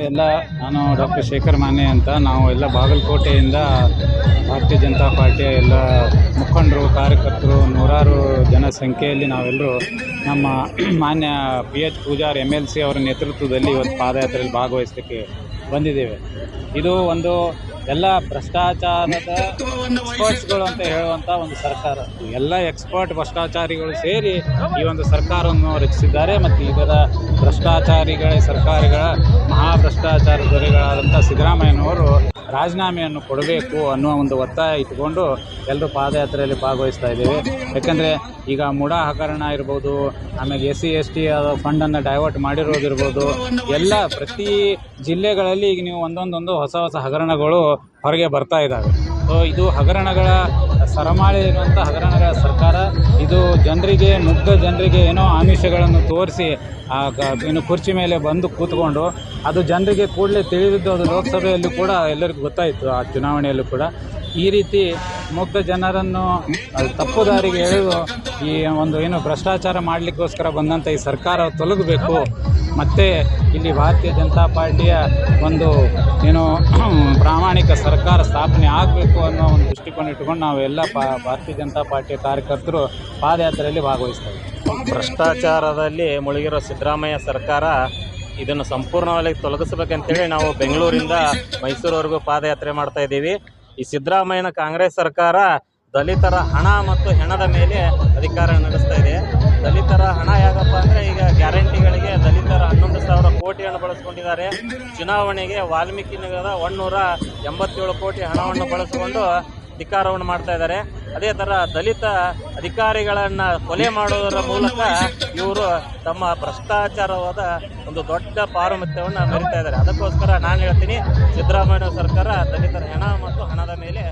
ಎಲ್ಲ ನಾನು ಡಾಕ್ಟರ್ ಶೇಖರ್ ಮಾನೆ ಅಂತ ನಾವು ಎಲ್ಲ ಬಾಗಲಕೋಟೆಯಿಂದ ಭಾರತೀಯ ಜನತಾ ಪಾರ್ಟಿಯ ಎಲ್ಲ ಮುಖಂಡರು, ಕಾರ್ಯಕರ್ತರು, ನೂರಾರು ಜನಸಂಖ್ಯೆಯಲ್ಲಿ ನಾವೆಲ್ಲರೂ ನಮ್ಮ ಮಾನ್ಯ P H Pujar M L C ಅವರ ನೇತೃತ್ವದಲ್ಲಿ ಇವತ್ತು ಪಾದಯಾತ್ರೆಯಲ್ಲಿ ಭಾಗವಹಿಸಲಿಕ್ಕೆ ಬಂದಿದ್ದೇವೆ. ಇದು ಒಂದು ಎಲ್ಲ ಭ್ರಷ್ಟಾಚಾರದ ಎಕ್ಸ್ಪರ್ಟ್ಸ್ಗಳು ಅಂತ ಹೇಳುವಂಥ ಒಂದು ಸರ್ಕಾರ. ಎಲ್ಲ ಎಕ್ಸ್ಪರ್ಟ್ ಭ್ರಷ್ಟಾಚಾರಿಗಳು ಸೇರಿ ಈ ಒಂದು ಸರ್ಕಾರವನ್ನು ರಚಿಸಿದ್ದಾರೆ ಮತ್ತು ಇದರ ಭ್ರಷ್ಟಾಚಾರಿಗಳ ಸರ್ಕಾರಗಳ ಮಹಾ ಭ್ರಷ್ಟಾಚಾರ ದೊರೆಗಳಾದಂಥ ಸಿದ್ದರಾಮಯ್ಯನವರು ರಾಜೀನಾಮೆಯನ್ನು ಕೊಡಬೇಕು ಅನ್ನುವ ಒಂದು ಒತ್ತಾಯ ಇಟ್ಕೊಂಡು ಎಲ್ಲರೂ ಪಾದಯಾತ್ರೆಯಲ್ಲಿ ಭಾಗವಹಿಸ್ತಾ ಇದ್ದೀವಿ. ಯಾಕಂದರೆ ಈಗ ಮುಡ ಹಗರಣ ಇರ್ಬೋದು, ಆಮೇಲೆ ಎಸ್ ಸಿ ಎಸ್ ಟಿ ಫಂಡನ್ನು ಡೈವರ್ಟ್ ಮಾಡಿರೋದಿರ್ಬೋದು, ಎಲ್ಲ ಪ್ರತಿ ಜಿಲ್ಲೆಗಳಲ್ಲಿ ಈಗ ನೀವು ಒಂದೊಂದೊಂದು ಹೊಸ ಹೊಸ ಹಗರಣಗಳು ಹೊರಗೆ ಬರ್ತಾ ಇದ್ದಾವೆ ಸೊ ಇದು ಹಗರಣಗಳ ಸರಮಾಳಿ ಇರುವಂಥ ಹಗರಣಗಳ ಸರ್ಕಾರ, ಇದು ಜನರಿಗೆ ಮುಗ್ಧ ಜನರಿಗೆ ಏನೋ ಆಮಿಷಗಳನ್ನು ತೋರಿಸಿ, ಆ ಏನು ಕುರ್ಚಿ ಮೇಲೆ ಬಂದು ಕೂತ್ಕೊಂಡು, ಅದು ಜನರಿಗೆ ಕೂಡಲೇ ತಿಳಿದಿದ್ದು ಅದು ಲೋಕಸಭೆಯಲ್ಲೂ ಕೂಡ ಎಲ್ಲರಿಗೂ ಗೊತ್ತಾಯಿತು, ಆ ಚುನಾವಣೆಯಲ್ಲೂ ಕೂಡ. ಈ ರೀತಿ ಮುಗ್ಧ ಜನರನ್ನು ತಪ್ಪು ದಾರಿಗೆ ಎಳೆದು ಈ ಒಂದು ಏನು ಭ್ರಷ್ಟಾಚಾರ ಮಾಡಲಿಕ್ಕೋಸ್ಕರ ಬಂದಂಥ ಈ ಸರ್ಕಾರ ತೊಲಗಬೇಕು. ಮತ್ತು ಇಲ್ಲಿ ಭಾರತೀಯ ಜನತಾ ಪಾರ್ಟಿಯ ಒಂದು ಏನು ಪ್ರಾಮಾಣಿಕ ಸರ್ಕಾರ ಸ್ಥಾಪನೆ ಆಗಬೇಕು ಅನ್ನೋ ಒಂದು ದೃಷ್ಟಿಕೋನ ಇಟ್ಕೊಂಡು ನಾವೆಲ್ಲ ಭಾರತೀಯ ಜನತಾ ಪಾರ್ಟಿಯ ಕಾರ್ಯಕರ್ತರು ಪಾದಯಾತ್ರೆಯಲ್ಲಿ ಭಾಗವಹಿಸ್ತೇವೆ. ಭ್ರಷ್ಟಾಚಾರದಲ್ಲಿ ಮುಳುಗಿರೋ ಸಿದ್ದರಾಮಯ್ಯ ಸರ್ಕಾರ ಇದನ್ನು ಸಂಪೂರ್ಣವಾಗಿ ತೊಲಗಿಸ್ಬೇಕಂತೇಳಿ ನಾವು ಬೆಂಗಳೂರಿಂದ ಮೈಸೂರುವರೆಗೂ ಪಾದಯಾತ್ರೆ ಮಾಡ್ತಾ ಇದ್ದೀವಿ. ಈ ಸಿದ್ದರಾಮಯ್ಯನ ಕಾಂಗ್ರೆಸ್ ಸರ್ಕಾರ ದಲಿತರ ಹಣ ಮತ್ತು ಹೆಣದ ಮೇಲೆ ಅಧಿಕಾರ ನಡೆಸ್ತಾ ಇದೆ. ದಲಿತರ ಹಣ ಯಾಕಪ್ಪ ಅಂದ್ರೆ ಈಗ ಗ್ಯಾರಂಟಿಗಳಿಗೆ ದಲಿತರ ಹನ್ನೊಂದು ಸಾವಿರ ಕೋಟಿಯನ್ನು ಬಳಸ್ಕೊಂಡಿದ್ದಾರೆ. ಚುನಾವಣೆಗೆ ವಾಲ್ಮೀಕಿ ನಗರದ ಎಂಬತ್ತೇಳು ಕೋಟಿ ಹಣವನ್ನು ಬಳಸಿಕೊಂಡು ಅಧಿಕಾರವನ್ನು ಮಾಡ್ತಾ ಇದ್ದಾರೆ. ಅದೇ ಥರ ದಲಿತ ಅಧಿಕಾರಿಗಳನ್ನು ಕೊಲೆ ಮಾಡೋದರ ಮೂಲಕ ಇವರು ತಮ್ಮ ಭ್ರಷ್ಟಾಚಾರವಾದ ಒಂದು ದೊಡ್ಡ ಪಾರಮಿತ್ಯವನ್ನು ಮೆರಿತಾ ಇದ್ದಾರೆ. ಅದಕ್ಕೋಸ್ಕರ ನಾನು ಹೇಳ್ತೀನಿ, ಸಿದ್ದರಾಮಯ್ಯ ಸರ್ಕಾರ ದಲಿತರ ಹೆಣ ಮತ್ತು ಹಣದ ಮೇಲೆ